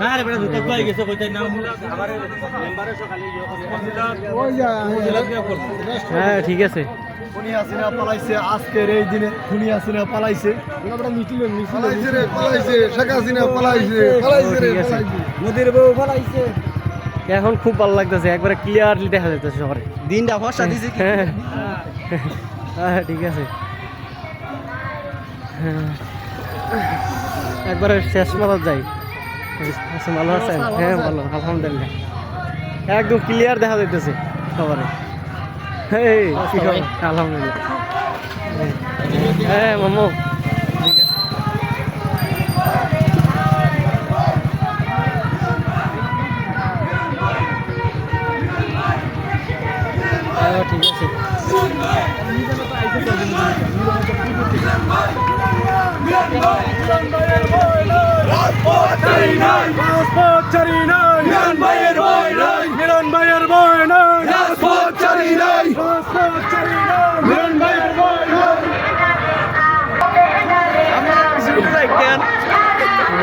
হ্যাঁ রে বেটা কই গেছে কইতে না আমার মেম্বারে সকালে ইয়ে করে ওই যা হ্যাঁ ঠিক আছে। খুনি হাসিনা পালাইছে আজকের এই দিনে খুনি পালাইছে। মিছিল পালাইছে রে পালাইছে শেখ হাসিনা পালাইছে পালাইছে রে মোদির বউ পালাইছে। এখন খুব ভালো লাগতেছে একবারে ক্লিয়ারলি দেখা যাইতেছে শহরে দিনটা ফর্সা দিছে কি? হ্যাঁ। হ্যাঁ ঠিক আছে। হ্যাঁ। একবারে শেষ মাথা যাই। ভালো আছেন? হ্যাঁ ভালো আলহামদুলিল্লাহ। একদম ক্লিয়ার দেখা যাইতেছে সবারে হ্যাঁ আলহামদুলিল্লাহ। হ্যাঁ মামু।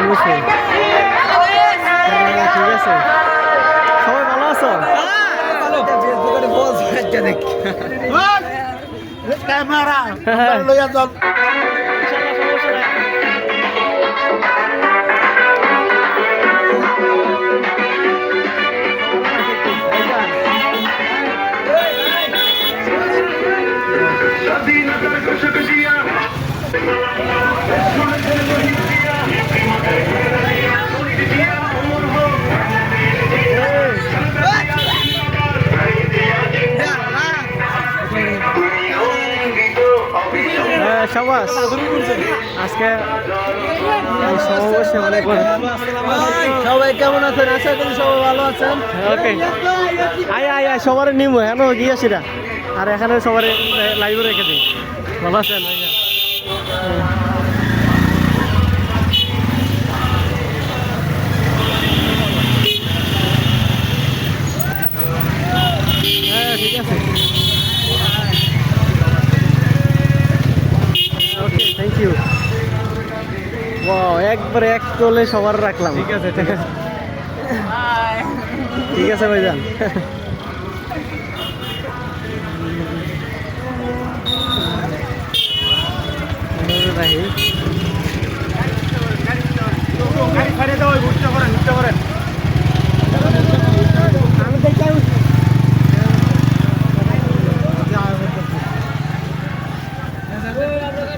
অবশ্যই। হ্যাঁ, ঠিক আছে সবাই ভালো আছো ক্যামেরা হ্যাঁ। লইয়া যান সবাস আজকে সমাবেশে অনেক সবাই কেমন আছেন? আশা করি সবাই ভালো আছেন। ওকে আয় আয় আয় সবার নিমো হেন গিয়ে সেটা আর এখানে সবার লাইভে রেখে দিই। ভালো আছেন? হ্যাঁ ঠিক আছে। ওকে থ্যাংক ইউ একবারে এক তোলে সবার রাখলাম। ঠিক আছে ঠিক আছে। ঠিক আছে ভাইজান।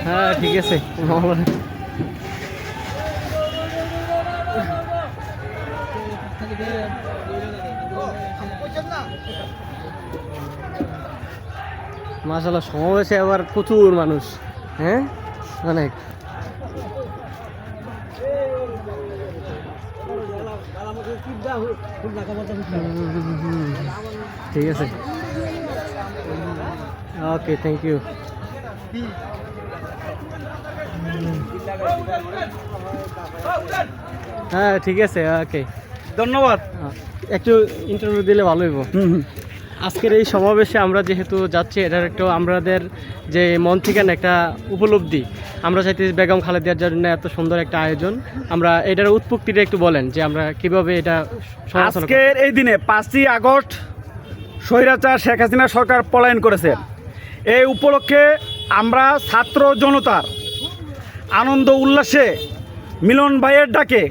হ্যাঁ ঠিক আছে। মাসাল্লাহ সমাবেশে আবার প্রচুর মানুষ হ্যাঁ? অনেক ঠিক আছে। ওকে থ্যাংক ইউ হ্যাঁ ঠিক আছে ওকে ধন্যবাদ। একটু ইন্টারভিউ দিলে ভালো হইব। আজকের এই সমাবেশে আমরা যেহেতু যাচ্ছি, এটার একটু আমাদের যে মন থেকে একটা উপলব্ধি। আমরা চাইতে বেগম খালেদিয়ার জন্য এত সুন্দর একটা আয়োজন। আমরা এটার উৎপত্তিটা একটু বলেন যে আমরা কীভাবে এটা আজকের এই দিনে পাঁচই আগস্ট স্বৈরাচার শেখ হাসিনা সরকার পলায়ন করেছে। এই উপলক্ষে আমরা ছাত্র জনতার আনন্দ উল্লাসে মিলন ভাইয়ের ডাকে,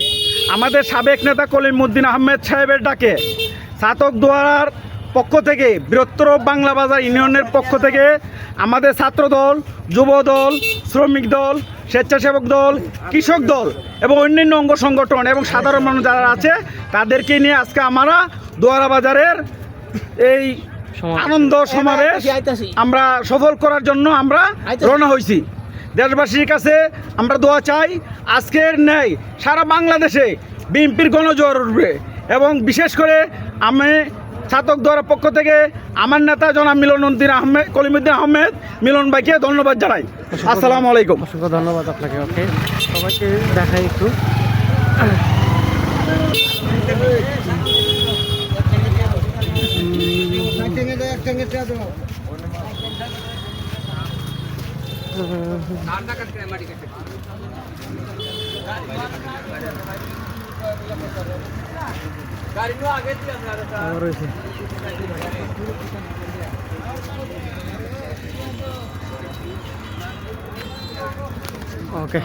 আমাদের সাবেক নেতা কলিমুদ্দিন আহমেদ সাহেবের ডাকে, ছাতক দোয়ারার পক্ষ থেকে বৃহত্তর বাংলা বাজার ইউনিয়নের পক্ষ থেকে আমাদের ছাত্র দল যুব দল শ্রমিক দল স্বেচ্ছাসেবক দল কৃষক দল এবং অন্যান্য অঙ্গ সংগঠন এবং সাধারণ মানুষ যারা আছে তাদেরকে নিয়ে আজকে আমরা দোয়ারা বাজারের এই আনন্দ সমাবেশ আমরা সফল করার জন্য আমরা রওনা হয়েছি দেশবাসীর কাছে আমরা দোয়া চাই আজকের ন্যায় সারা বাংলাদেশে বিএনপির গণজোয়ার উঠবে এবং বিশেষ করে আমি ছাতক দ্বারা পক্ষ থেকে আমার নেতা জনাব মিলনউদ্দিন আহমেদ কলিমুদ্দিন আহমেদ মিলন ভাইকে ধন্যবাদ জানাই। আসসালামু আলাইকুম। অসংখ্য ধন্যবাদ আপনাকে ওকে। সবাইকে দেখাই একটু। রয়েছে ওকে